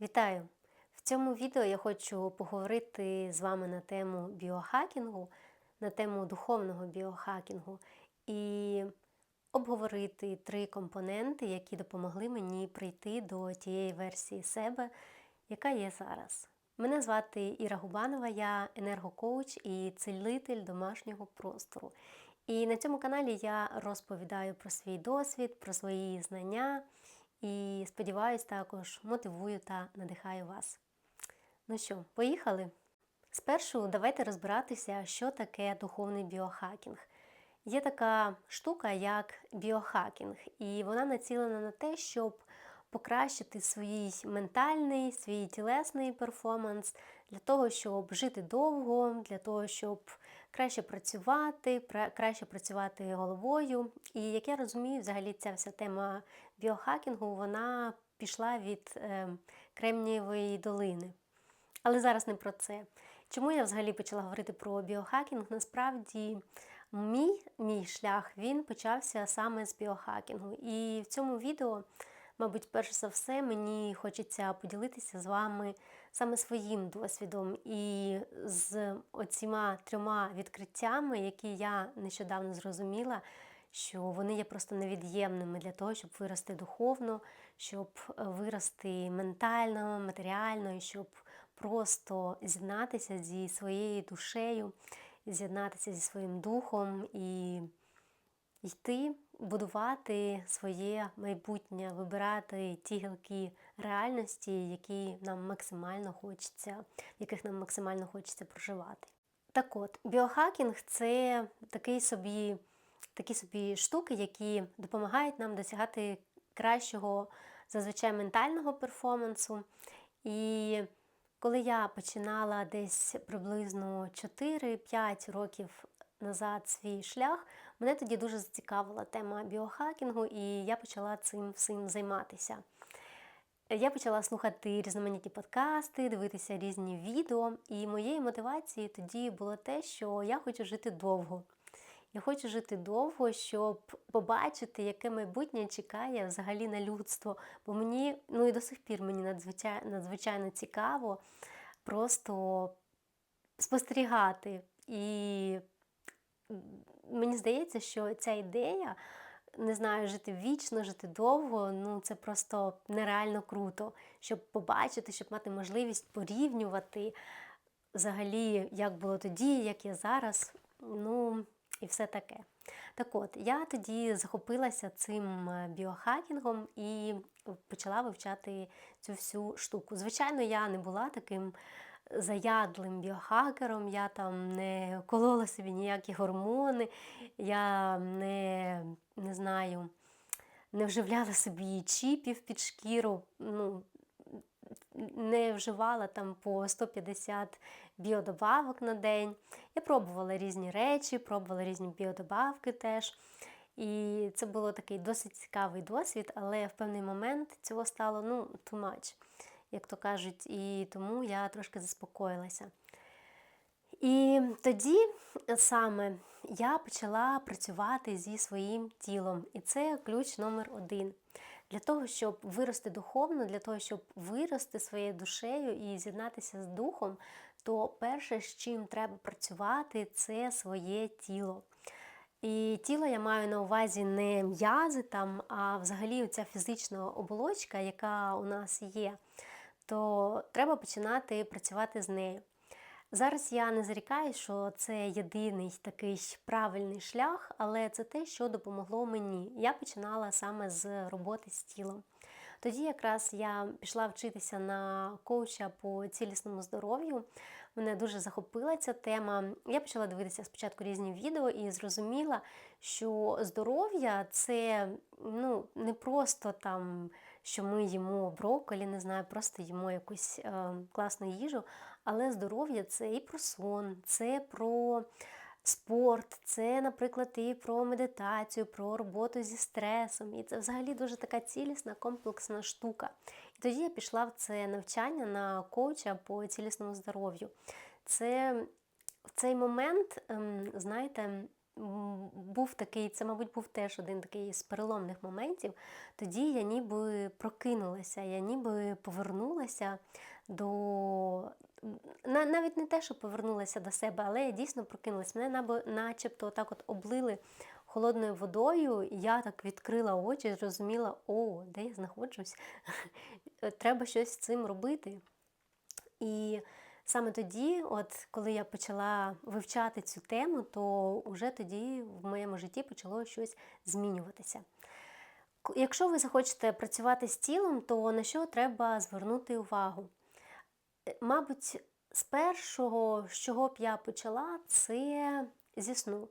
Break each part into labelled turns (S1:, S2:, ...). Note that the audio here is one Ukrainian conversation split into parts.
S1: Вітаю! В цьому відео я хочу поговорити з вами на тему біохакінгу, на тему духовного біохакінгу і обговорити три компоненти, які допомогли мені прийти до тієї версії себе, яка є зараз. Мене звати Іра Губанова, я енергокоуч і цілитель домашнього простору. І на цьому каналі я розповідаю про свій досвід, про свої знання і сподіваюсь, також мотивую та надихаю вас. Ну що, поїхали? Спершу давайте розбиратися, що таке духовний біохакінг. Є така штука, як біохакінг, і вона націлена на те, щоб покращити свій ментальний, свій тілесний перформанс, для того, щоб жити довго, для того, щоб краще працювати, краще працювати головою. І як я розумію, взагалі ця вся тема біохакінгу вона пішла від е, Кремнієвої долини. Але зараз не про це. Чому я взагалі почала говорити про біохакінг? Насправді, мій, мій шлях він почався саме з біохакінгу. І в цьому відео, мабуть, перш за все, мені хочеться поділитися з вами саме своїм досвідом і з оціма трьома відкриттями, які я нещодавно зрозуміла, що вони є просто невід'ємними для того, щоб вирости духовно, щоб вирости ментально, матеріально, і щоб просто з'єднатися зі своєю душею, з'єднатися зі своїм духом і йти, будувати своє майбутнє, вибирати ті гілки реальності, які нам максимально хочеться, в яких нам максимально хочеться проживати. Так от, біохакінг це такий собі, такі собі штуки, які допомагають нам досягати кращого зазвичай ментального перформансу. І коли я починала десь приблизно 4-5 років назад свій шлях, мене тоді дуже зацікавила тема біохакінгу, і я почала цим всім займатися. Я почала слухати різноманітні подкасти, дивитися різні відео, і моєю мотивацією тоді було те, що я хочу жити довго. Я хочу жити довго, щоб побачити, яке майбутнє чекає взагалі на людство. Бо мені, ну і до сих пір мені надзвичайно, надзвичайно цікаво просто спостерігати. І мені здається, що ця ідея, не знаю, жити вічно, жити довго, ну це просто нереально круто, щоб побачити, щоб мати можливість порівнювати взагалі, як було тоді, як я зараз. Ну, і все таке. Так от, я тоді захопилася цим е, біохакінгом і почала вивчати цю всю штуку. Звичайно, я не була таким заядлим біохакером, я там не колола собі ніякі гормони, я не, не знаю, не вживляла собі чіпів під шкіру. Ну, не вживала там по 150 біодобавок на день. Я пробувала різні речі, пробувала різні біодобавки теж. І це було такий досить цікавий досвід, але в певний момент цього стало ну, too much, як то кажуть, і тому я трошки заспокоїлася. І тоді саме я почала працювати зі своїм тілом, і це ключ номер один. Для того, щоб вирости духовно, для того, щоб вирости своєю душею і з'єднатися з духом, то перше, з чим треба працювати, це своє тіло. І тіло я маю на увазі не м'язи, там, а взагалі ця фізична оболочка, яка у нас є, то треба починати працювати з нею. Зараз я не зарікаю, що це єдиний такий правильний шлях, але це те, що допомогло мені. Я починала саме з роботи з тілом. Тоді якраз я пішла вчитися на коуча по цілісному здоров'ю. Мене дуже захопила ця тема. Я почала дивитися спочатку різні відео і зрозуміла, що здоров'я це ну, не просто там, що ми їмо брокколі, не знаю, просто їмо якусь е, класну їжу, але здоров'я це і про сон, це про спорт, це, наприклад, і про медитацію, про роботу зі стресом. І це взагалі дуже така цілісна, комплексна штука. І тоді я пішла в це навчання на коуча по цілісному здоров'ю. Це в цей момент, ем, знаєте, був такий, це, мабуть, був теж один такий з переломних моментів. Тоді я ніби прокинулася, я ніби повернулася до. Навіть не те, що повернулася до себе, але я дійсно прокинулася. Мене начебто отак от облили холодною водою, я так відкрила очі, зрозуміла, о, де я знаходжусь, треба щось з цим робити. І саме тоді, от коли я почала вивчати цю тему, то вже тоді в моєму житті почало щось змінюватися. Якщо ви захочете працювати з тілом, то на що треба звернути увагу? Е, Мабуть, з першого, з чого б я почала, це зі сну.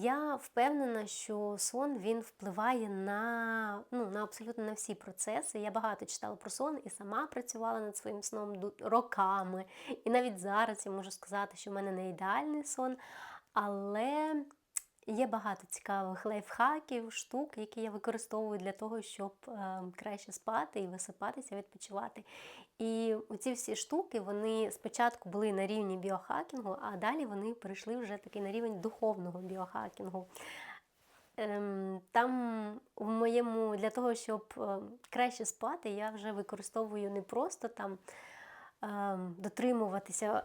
S1: Я впевнена, що сон він впливає на, ну, на абсолютно на всі процеси. Я багато читала про сон і сама працювала над своїм сном роками. І навіть зараз я можу сказати, що в мене не ідеальний сон, але є багато цікавих лайфхаків, штук, які я використовую для того, щоб е, краще спати і висипатися, відпочивати. І ці всі штуки вони спочатку були на рівні біохакінгу, а далі вони перейшли вже таки на рівень духовного біохакінгу. Ем, Там в моєму для того, щоб е, краще спати, я вже використовую не просто там ем, дотримуватися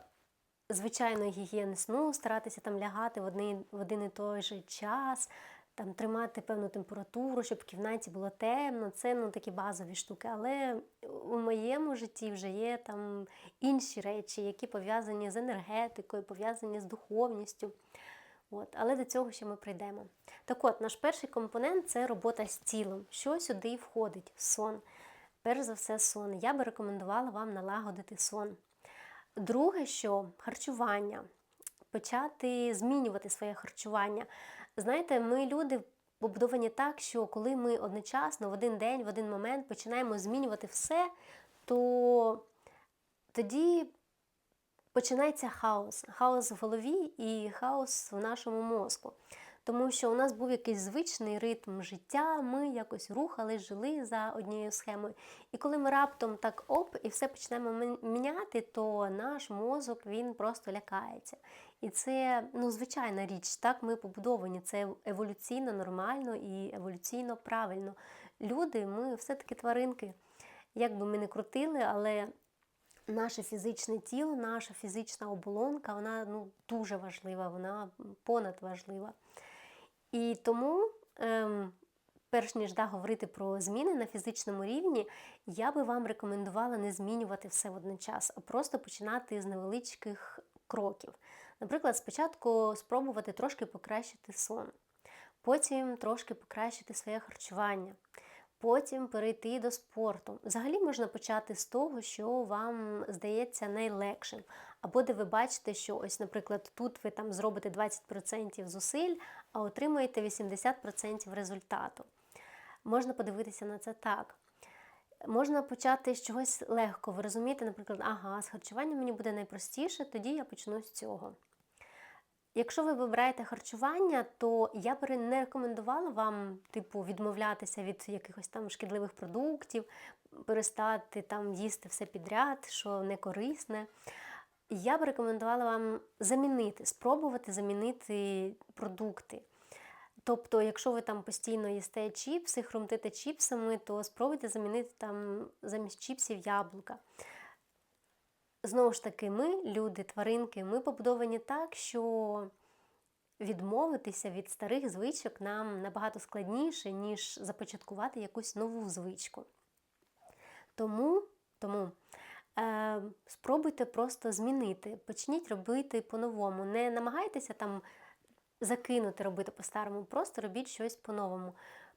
S1: звичайної гігієни сну, старатися там лягати в один, в один і той же час, там тримати певну температуру, щоб в кімнаті було темно. Це ну, такі базові штуки. Але у моєму житті вже є там інші речі, які пов'язані з енергетикою, пов'язані з духовністю. От, але до цього ще ми прийдемо. Так от, наш перший компонент це робота з тілом. Що сюди входить? Сон. Перш за все, сон. Я би рекомендувала вам налагодити сон. Друге, що харчування. Почати змінювати своє харчування. Знаєте, ми люди побудовані так, що коли ми одночасно в один день, в один момент починаємо змінювати все, то тоді починається хаос. Хаос в голові і хаос в нашому мозку. Тому що у нас був якийсь звичний ритм життя, ми якось рухали, жили за однією схемою. І коли ми раптом так оп, і все почнемо міняти, то наш мозок він просто лякається. І це ну, звичайна річ, так ми побудовані. Це еволюційно нормально і еволюційно правильно. Люди, ми все-таки тваринки. Як би ми не крутили, але наше фізичне тіло, наша фізична оболонка, вона ну, дуже важлива, вона понад важлива. І тому, ем, перш ніж да, говорити про зміни на фізичному рівні, я би вам рекомендувала не змінювати все водночас, а просто починати з невеличких кроків. Наприклад, спочатку спробувати трошки покращити сон, потім трошки покращити своє харчування, потім перейти до спорту. Взагалі можна почати з того, що вам здається найлегшим. Або де ви бачите, що ось, наприклад, тут ви там зробите 20% зусиль, а отримаєте 80% результату. Можна подивитися на це так. Можна почати з чогось легко. Ви розумієте, наприклад, ага, з харчуванням мені буде найпростіше, тоді я почну з цього. Якщо ви вибираєте харчування, то я би не рекомендувала вам, типу, відмовлятися від якихось там шкідливих продуктів, перестати там їсти все підряд, що не корисне. Я би рекомендувала вам замінити, спробувати замінити продукти. Тобто, якщо ви там постійно їсте чіпси, хрумтите чіпсами, то спробуйте замінити там замість чіпсів яблука. Знову ж таки, ми, люди, тваринки, ми побудовані так, що відмовитися від старих звичок нам набагато складніше, ніж започаткувати якусь нову звичку. Тому, тому спробуйте просто змінити, почніть робити по-новому. Не намагайтеся там закинути робити по-старому, просто робіть щось по-новому.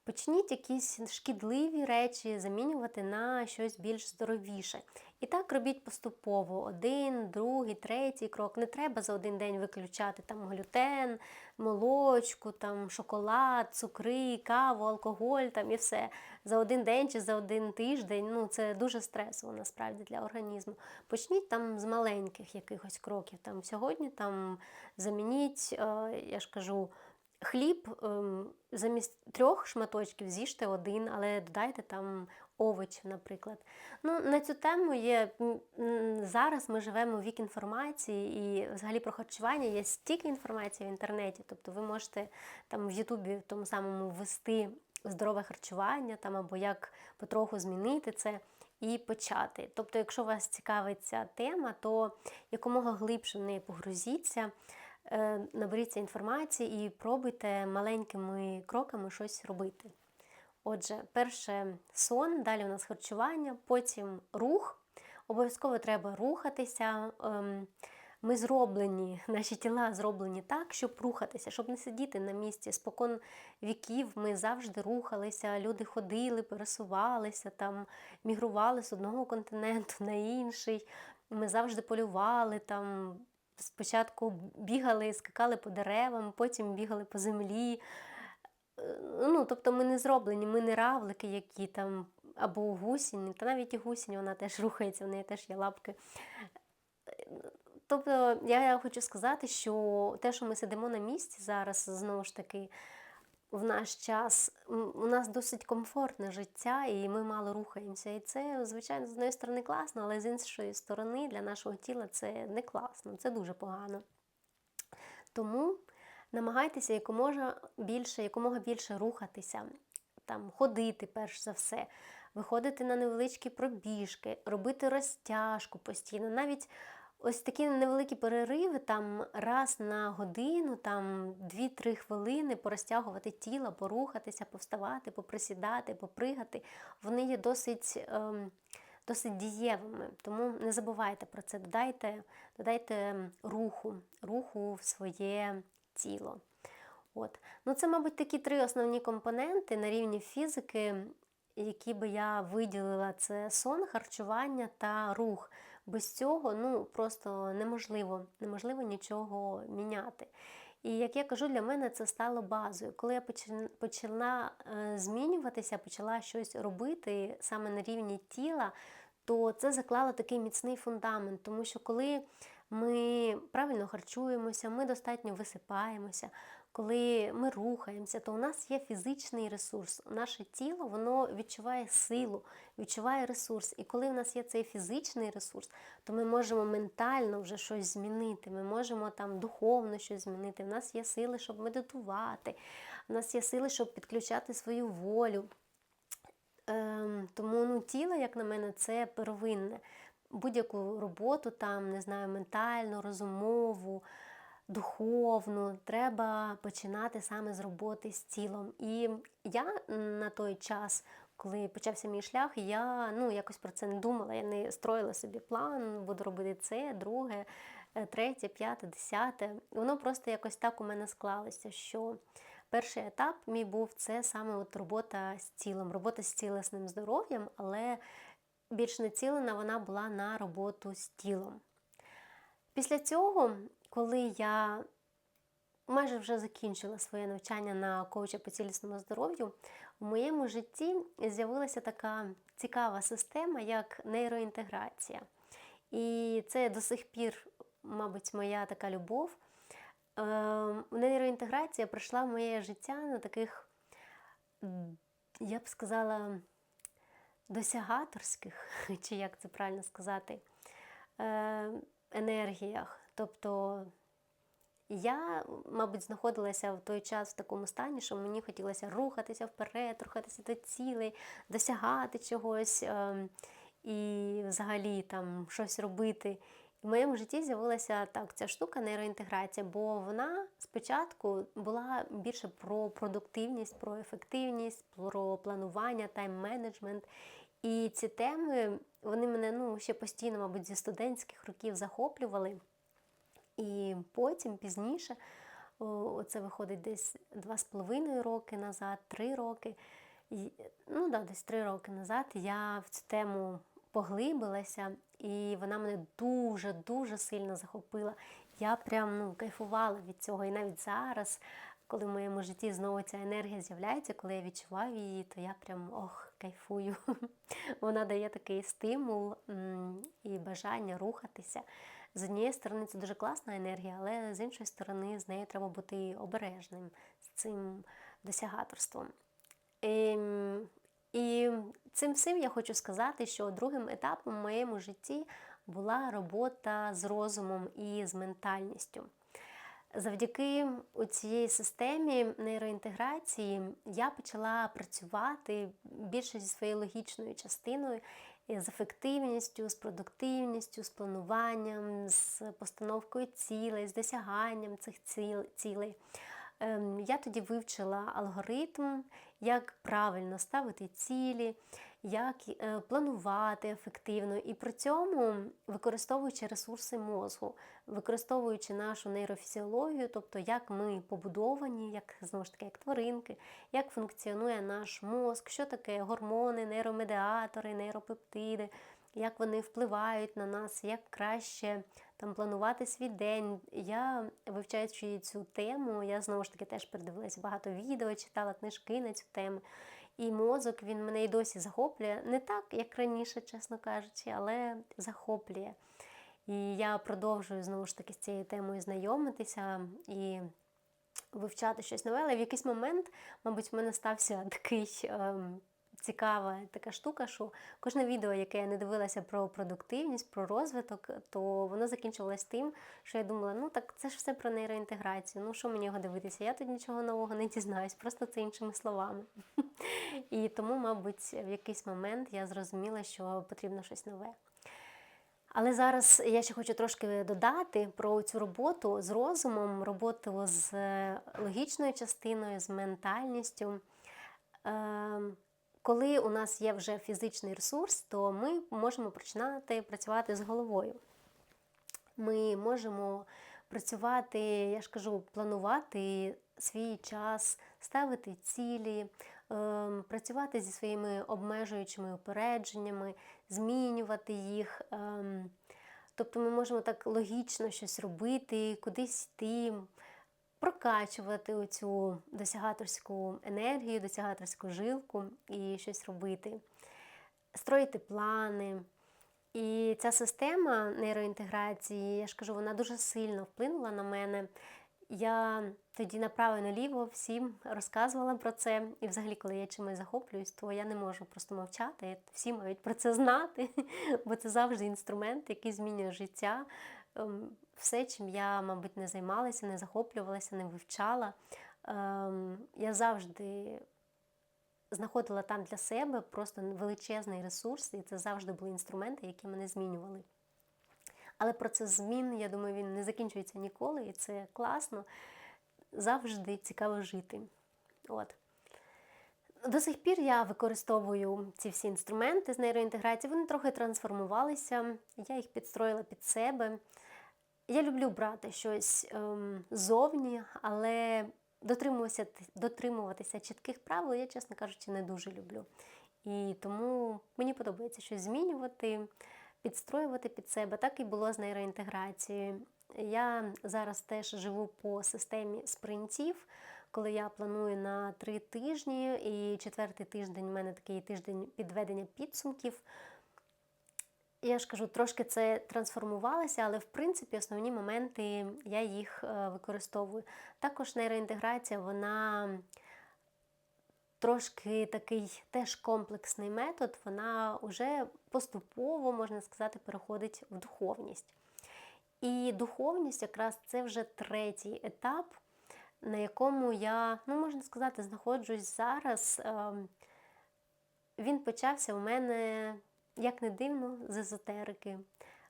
S1: Почніть якісь шкідливі речі замінювати на щось більш здоровіше. І так робіть поступово: один, другий, третій крок. Не треба за один день виключати там глютен, молочку, там шоколад, цукри, каву, алкоголь там і все. За один день чи за один тиждень. Ну це дуже стресово насправді для організму. Почніть там з маленьких якихось кроків. Там сьогодні там замініть, е, я ж кажу. Хліб ем, замість трьох шматочків з'їжте один, але додайте там овочів, наприклад. Ну, На цю тему є зараз ми живемо в вік інформації, і взагалі про харчування є стільки інформації в інтернеті. Тобто ви можете там в Ютубі в тому самому ввести здорове харчування там, або як потроху змінити це. і почати. Тобто, якщо вас цікавить ця тема, то якомога глибше в неї погрузіться, наберіться інформації і пробуйте маленькими кроками щось робити. Отже, перше сон, далі у нас харчування, потім рух. Обов'язково треба рухатися. Ем, ми зроблені, наші тіла зроблені так, щоб рухатися, щоб не сидіти на місці. Спокон віків ми завжди рухалися, люди ходили, пересувалися, там, мігрували з одного континенту на інший. Ми завжди полювали там. Спочатку бігали, скакали по деревам, потім бігали по землі. Е, ну, Тобто ми не зроблені, ми не равлики, які там, або гусінь, та навіть і гусінь вона теж рухається, в неї теж є лапки. Тобто я хочу сказати, що те, що ми сидимо на місці зараз, знову ж таки, в наш час у нас досить комфортне життя, і ми мало рухаємося. І це, звичайно, з однієї сторони класно, але з іншої сторони для нашого тіла це не класно, це дуже погано. Тому намагайтеся якомога більше, якомога більше рухатися, там, ходити перш за все, виходити на невеличкі пробіжки, робити розтяжку постійно. навіть Ось такі невеликі перериви, там раз на годину, там 2-3 хвилини порозтягувати тіло, порухатися, повставати, поприсідати, попригати, вони є досить ем, досить дієвими. Тому не забувайте про це, додайте додайте руху, руху в своє тіло. От. Ну, Це, мабуть, такі три основні компоненти на рівні фізики, які би я виділила: це сон, харчування та рух. Без цього ну, просто неможливо, неможливо нічого міняти. І як я кажу, для мене це стало базою. Коли я почала е, змінюватися, почала щось робити саме на рівні тіла, то це заклало такий міцний фундамент, тому що коли ми правильно харчуємося, ми достатньо висипаємося, коли ми рухаємося, то у нас є фізичний ресурс. Наше тіло воно відчуває силу, відчуває ресурс. І коли у нас є цей фізичний ресурс, то ми можемо ментально вже щось змінити. Ми можемо там духовно щось змінити. У нас є сили, щоб медитувати, у нас є сили, щоб підключати свою волю. Ем, Тому ну, тіло, як на мене, це первинне. Будь-яку роботу, там, не знаю, ментальну, розумову духовну, треба починати саме з роботи з тілом. І я на той час, коли почався мій шлях, я ну, якось про це не думала. Я не строїла собі план, буду робити це, друге, е, третє, п'яте, десяте. Воно просто якось так у мене склалося, що перший етап мій був це саме от робота з тілом, робота з цілесним здоров'ям, але більш націлена вона була на роботу з тілом. Після цього коли я майже вже закінчила своє навчання на коуча по цілісному здоров'ю, у моєму житті з'явилася така цікава система, як нейроінтеграція. І це до сих пір, мабуть, моя така любов. Ем, нейроінтеграція прийшла в моє життя на таких, я б сказала, досягаторських, чи як це правильно сказати, ем, енергіях. Тобто я, мабуть, знаходилася в той час в такому стані, що мені хотілося рухатися вперед, рухатися до цілей, досягати чогось ем, і взагалі там щось робити. В моєму житті з'явилася так ця штука нейроінтеграція, бо вона спочатку була більше про продуктивність, про ефективність, про планування, тайм-менеджмент. І ці теми вони мене ну, ще постійно, мабуть, зі студентських років захоплювали. І потім, пізніше, це виходить десь 2,5 роки назад, 3 роки. Ну да, десь 3 роки назад я в цю тему поглибилася, і вона мене дуже-дуже сильно захопила. Я прям ну, кайфувала від цього. І навіть зараз, коли в моєму житті знову ця енергія з'являється, коли я відчуваю її, то я прям ох, кайфую. Вона дає такий стимул і бажання рухатися. З однієї сторони, це дуже класна енергія, але з іншої сторони, з нею треба бути обережним з цим досягаторством. І, ем, і цим всім я хочу сказати, що другим етапом в моєму житті була робота з розумом і з ментальністю. Завдяки у цієї системі нейроінтеграції я почала працювати більше зі своєю логічною частиною, з ефективністю, з продуктивністю, з плануванням, з постановкою цілей, з досяганням цих цілей. Ем, Я тоді вивчила алгоритм, як правильно ставити цілі, як е, планувати ефективно, і при цьому використовуючи ресурси мозку, використовуючи нашу нейрофізіологію, тобто як ми побудовані, як знову ж таки як тваринки, як функціонує наш мозк, що таке гормони, нейромедіатори, нейропептиди, як вони впливають на нас, як краще там планувати свій день. Я вивчаючи цю тему, я знову ж таки теж передивилася багато відео, читала книжки на цю тему. І мозок він мене і досі захоплює. Не так, як раніше, чесно кажучи, але захоплює. І я продовжую знову ж таки з цією темою знайомитися і вивчати щось нове. Але в якийсь момент, мабуть, в мене стався такий ем, цікава така штука, що кожне відео, яке я не дивилася про продуктивність, про розвиток, то воно закінчувалось тим, що я думала, ну так це ж все про нейроінтеграцію. Ну що мені його дивитися? Я тут нічого нового не дізнаюсь, просто це іншими словами. І тому, мабуть, в якийсь момент я зрозуміла, що потрібно щось нове. Але зараз я ще хочу трошки додати про цю роботу з розумом, роботу з е, логічною частиною, з ментальністю. Коли у нас є вже фізичний ресурс, то ми можемо починати працювати з головою. Ми можемо працювати, я ж кажу, планувати свій час, ставити цілі, ем, працювати зі своїми обмежуючими упередженнями, змінювати їх. ем, Тобто ми можемо так логічно щось робити, кудись йти, прокачувати оцю досягаторську енергію, досягаторську жилку і щось робити, строїти плани. І ця система нейроінтеграції, я ж кажу, вона дуже сильно вплинула на мене. Я тоді направо і наліво всім розказувала про це. І взагалі, коли я чимось захоплююсь, то я не можу просто мовчати. Всі мають про це знати, бо це завжди інструмент, який змінює життя. Все, чим я, мабуть, не займалася, не захоплювалася, не вивчала. ем, Я завжди знаходила там для себе просто величезний ресурс, і це завжди були інструменти, які мене змінювали. Але процес змін, я думаю, він не закінчується ніколи, і це класно. Завжди цікаво жити. От. До сих пір я використовую ці всі інструменти з нейроінтеграції, вони трохи трансформувалися, я їх підстроїла під себе. Я люблю брати щось ем, ззовні, але дотримуватися, дотримуватися чітких правил я, чесно кажучи, не дуже люблю. І тому мені подобається щось змінювати, підстроювати під себе. Так і було з нейроінтеграцією. Я зараз теж живу по системі спринтів, коли я планую на три тижні, і четвертий тиждень у мене такий тиждень підведення підсумків. Я ж кажу, трошки це трансформувалося, але в принципі основні моменти я їх е, використовую. Також нейроінтеграція, вона трошки такий теж комплексний метод, вона вже поступово, можна сказати, переходить в духовність. І духовність якраз це вже третій етап, на якому я, ну можна сказати, знаходжусь зараз. Ем, Він почався у мене, як не дивно, з езотерики.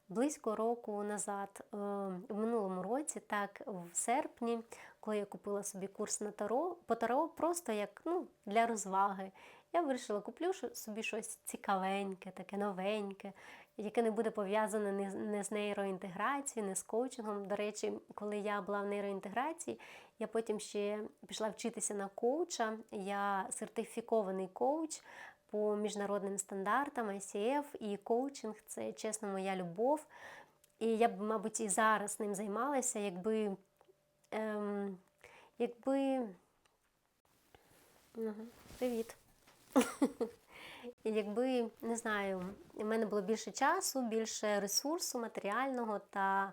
S1: Близько року назад, е, в минулому році, так, в серпні, коли я купила собі курс на таро, по таро, просто як ну, для розваги. Я вирішила, куплю собі щось цікавеньке, таке новеньке, яке не буде пов'язане не, не з нейроінтеграцією, не з коучингом. До речі, коли я була в нейроінтеграції, я потім ще пішла вчитися на коуча. Я сертифікований коуч по міжнародним стандартам ICF, і коучинг це чесно моя любов. І я б, мабуть, і зараз ним займалася, якби. Ем, якби. Мгм, Привіт. Якби, не знаю, в мене було більше часу, більше ресурсу матеріального та,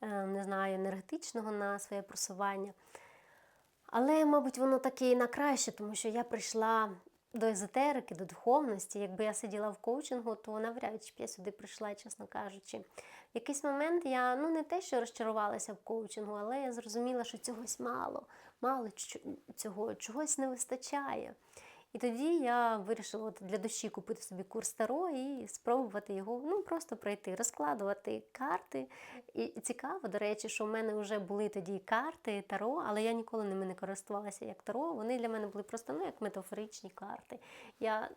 S1: е, не знаю, енергетичного на своє просування. Але, мабуть, воно таке і на краще, тому що я прийшла до езотерики, до духовності. Якби я сиділа в коучингу, то навряд чи б я сюди прийшла, чесно кажучи. В якийсь момент я ну не те, що розчарувалася в коучингу, але я зрозуміла, що цьогось мало, мало цього, чогось не вистачає. І тоді я вирішила для душі купити собі курс Таро і спробувати його ну, просто пройти, розкладувати карти. І цікаво, до речі, що в мене вже були тоді карти Таро, але я ніколи ними не користувалася як Таро. Вони для мене були просто ну, як метафоричні карти. Я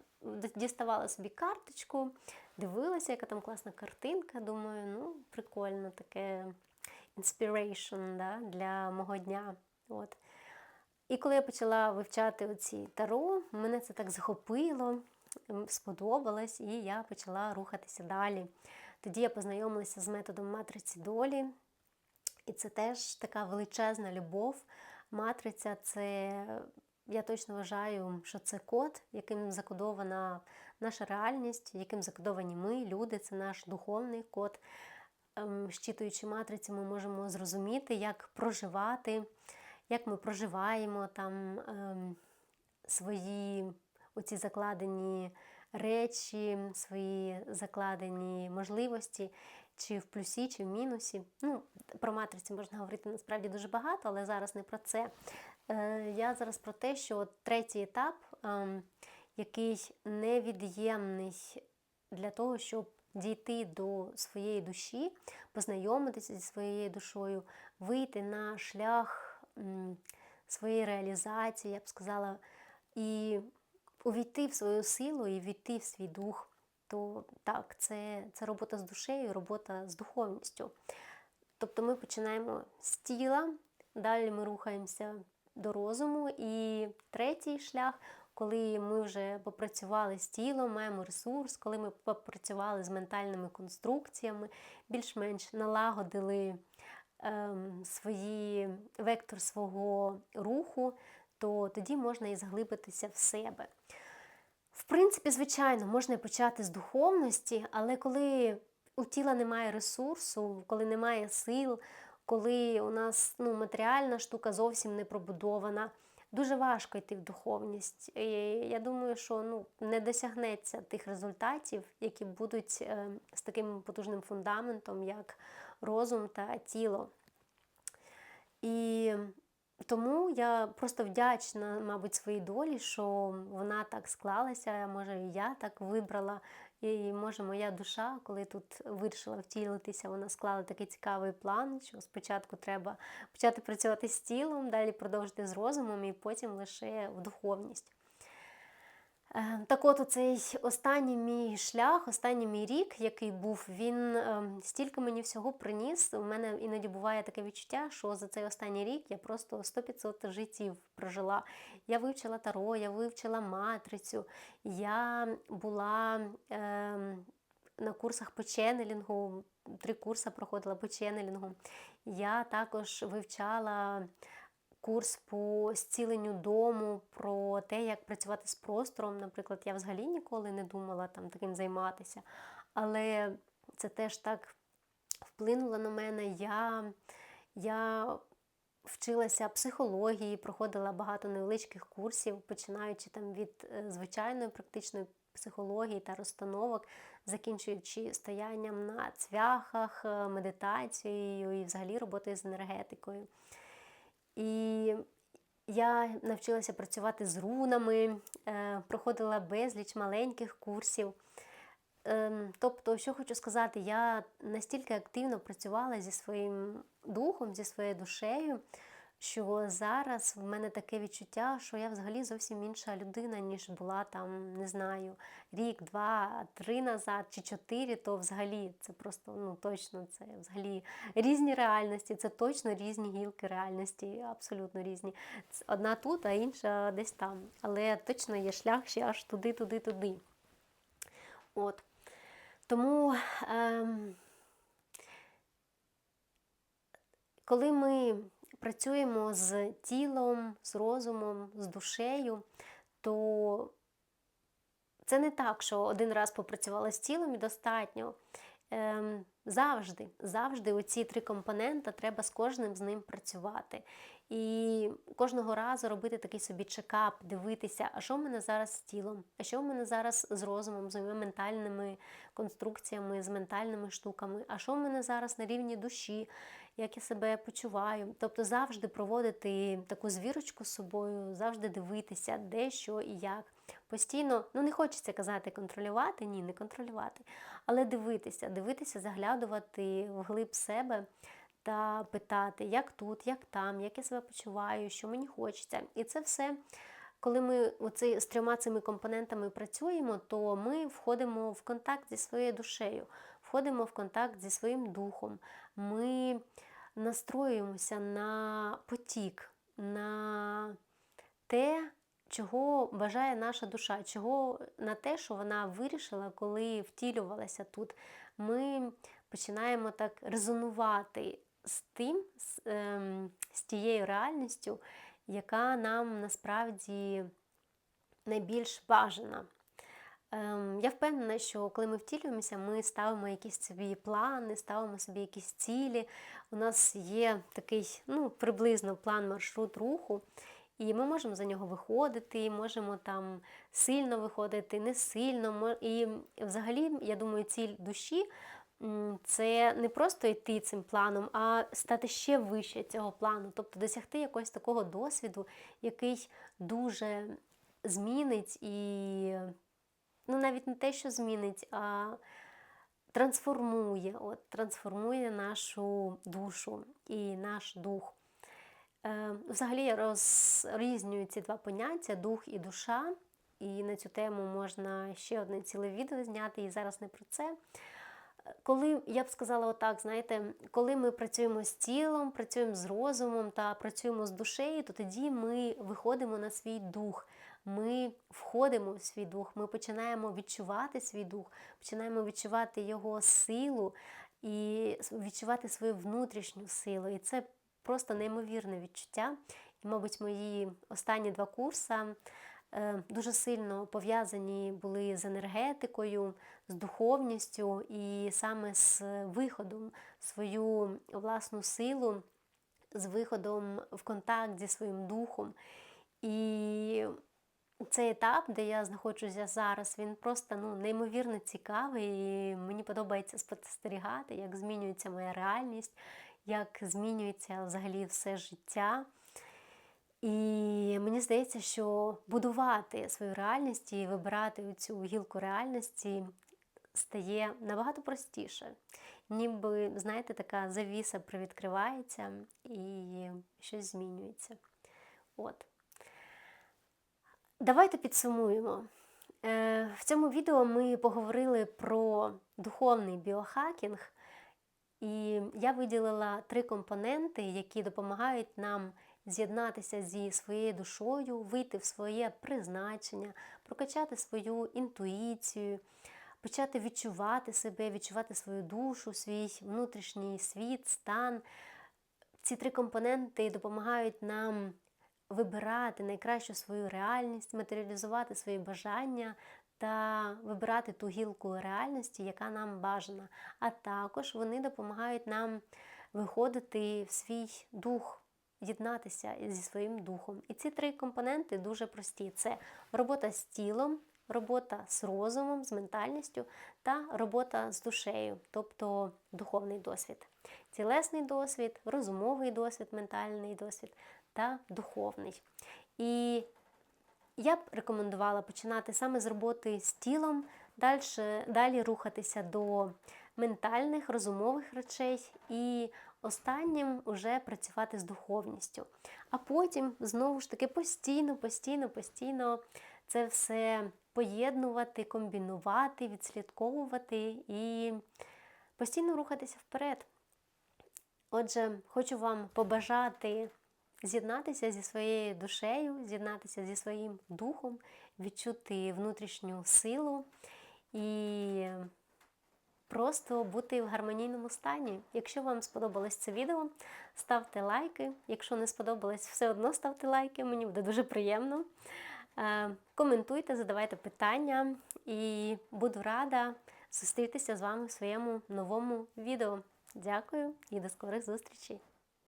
S1: діставала собі карточку, дивилася, яка там класна картинка. Думаю, ну, прикольно таке inspiration да, для мого дня. От. І коли я почала вивчати оці таро, мене це так захопило, сподобалось, і я почала рухатися далі. Тоді я познайомилася з методом матриці долі, і це теж така величезна любов. Матриця це, я точно вважаю, що це код, яким закодована наша реальність, яким закодовані ми, люди, це наш духовний код. Ем, щитуючи матрицю, ми можемо зрозуміти, як проживати як ми проживаємо там ем, свої оці закладені речі, свої закладені можливості, чи в плюсі, чи в мінусі. Ну, Про матриці можна говорити насправді дуже багато, але зараз не про це. Е, Я зараз про те, що от третій етап, ем, який невід'ємний для того, щоб дійти до своєї душі, познайомитися зі своєю душою, вийти на шлях своєї реалізації, я б сказала, і увійти в свою силу і війти в свій дух, то так, це, це робота з душею, робота з духовністю. Тобто ми починаємо з тіла, далі ми рухаємося до розуму. І третій шлях, коли ми вже попрацювали з тілом, маємо ресурс, коли ми попрацювали з ментальними конструкціями, більш-менш налагодили свої, вектор свого руху, то тоді можна і заглибитися в себе. В принципі, звичайно, можна почати з духовності, але коли у тіла немає ресурсу, коли немає сил, коли у нас ну, матеріальна штука зовсім не пробудована, дуже важко йти в духовність. І Я думаю, що ну, не досягнеться тих результатів, які будуть е, з таким потужним фундаментом, як розум та тіло. І тому я просто вдячна, мабуть, своїй долі, що вона так склалася, може, і я так вибрала. І може моя душа, коли тут вирішила втілитися, вона склала такий цікавий план, що спочатку треба почати працювати з тілом, далі продовжити з розумом і потім лише в духовність. Е, так от оцей останній мій шлях, останній мій рік, який був, він е, стільки мені всього приніс. У мене іноді буває таке відчуття, що за цей останній рік я просто 100-500 життів прожила. Я вивчила таро, я вивчила матрицю, я була е, на курсах по ченнелінгу, три курси проходила по ченнелінгу. Я також вивчала курс по зціленню дому, про те, як працювати з простором. Наприклад, я взагалі ніколи не думала там таким займатися. Але це теж так вплинуло на мене. Я, Я вчилася психології, проходила багато невеличких курсів, починаючи там від е, звичайної практичної психології та розстановок, закінчуючи стоянням на цвяхах, е, медитацією і взагалі роботою з енергетикою. І я навчилася працювати з рунами, е, проходила безліч маленьких курсів. Ем, тобто, що хочу сказати, я настільки активно працювала зі своїм духом, зі своєю душею, що зараз в мене таке відчуття, що я взагалі зовсім інша людина, ніж була там, не знаю, рік, два, три назад чи чотири, то взагалі це просто ну точно це взагалі різні реальності, це точно різні гілки реальності, абсолютно різні. Одна тут, а інша десь там. Але точно є шлях ще аж туди, туди, туди. От. Тому. Ем... Коли ми працюємо з тілом, з розумом, з душею, то це не так, що один раз попрацювала з тілом і достатньо. Ем, завжди, завжди оці три компоненти треба з кожним з ним працювати. І кожного разу робити такий собі чекап, дивитися, а що в мене зараз з тілом, а що в мене зараз з розумом, з моїми ментальними конструкціями, з ментальними штуками, а що в мене зараз на рівні душі, як я себе почуваю. Тобто завжди проводити таку звірочку з собою, завжди дивитися, де що і як. постійно, ну не хочеться казати контролювати, ні, не контролювати, але дивитися, дивитися, заглядувати вглиб себе та питати, як тут, як там, як я себе почуваю, що мені хочеться. І це все. Коли ми оці, з трьома цими компонентами працюємо, то ми входимо в контакт зі своєю душею, входимо в контакт зі своїм духом. Ми настроюємося на потік, на те, чого бажає наша душа, чого на те, що вона вирішила, коли втілювалася тут. Ми починаємо так резонувати з тим, з, ем, з тією реальністю, яка нам насправді найбільш бажана. Ем, Я впевнена, що коли ми втілюємося, ми ставимо якісь собі плани, ставимо собі якісь цілі. У нас є такий ну, приблизно план маршрут руху, і ми можемо за нього виходити, можемо там сильно виходити, не сильно. І взагалі, я думаю, ціль душі це не просто йти цим планом, а стати ще вище цього плану, тобто досягти якогось такого досвіду, який дуже змінить і ну навіть не те, що змінить, а трансформує, от, трансформує нашу душу і наш дух. Е, Взагалі розрізнюю ці два поняття дух і душа. І на цю тему можна ще одне ціле відео зняти, і зараз не про це. Коли я б сказала отак, знаєте, коли ми працюємо з тілом, працюємо з розумом та працюємо з душею, то тоді ми виходимо на свій дух ми входимо в свій дух, ми починаємо відчувати свій дух, починаємо відчувати його силу і відчувати свою внутрішню силу. І це просто неймовірне відчуття. І, мабуть, мої останні два курси е, дуже сильно пов'язані були з енергетикою, з духовністю і саме з виходом свою власну силу, з виходом в контакт зі своїм духом. І цей етап, де я знаходжуся зараз, він просто ну, неймовірно цікавий. і Мені подобається спостерігати, як змінюється моя реальність, як змінюється взагалі все життя. І мені здається, що будувати свою реальність і вибирати цю гілку реальності стає набагато простіше. Ніби, знаєте, така завіса привідкривається і щось змінюється. От. Давайте підсумуємо. Е, в цьому відео ми поговорили про духовний біохакінг, і я виділила три компоненти, які допомагають нам з'єднатися зі своєю душою, вийти в своє призначення, прокачати свою інтуїцію, почати відчувати себе, відчувати свою душу, свій внутрішній світ, стан. Ці три компоненти допомагають нам вибирати найкращу свою реальність, матеріалізувати свої бажання та вибирати ту гілку реальності, яка нам бажана. А також вони допомагають нам виходити в свій дух. Єднатися зі своїм духом. І ці три компоненти дуже прості: це робота з тілом, робота з розумом, з ментальністю та робота з душею, тобто духовний досвід, тілесний досвід, розумовий досвід, ментальний досвід та духовний. І я б рекомендувала починати саме з роботи з тілом, далі, далі рухатися до ментальних, розумових речей і останнім вже працювати з духовністю. А потім знову ж таки постійно, постійно, постійно це все поєднувати, комбінувати, відслідковувати і постійно рухатися вперед. Отже, хочу вам побажати з'єднатися зі своєю душею, з'єднатися зі своїм духом, відчути внутрішню силу і просто бути в гармонійному стані. Якщо вам сподобалось це відео, ставте лайки. Якщо не сподобалось, все одно ставте лайки, мені буде дуже приємно. Е, коментуйте, задавайте питання і буду рада зустрітися з вами в своєму новому відео. Дякую і до скорих зустрічей!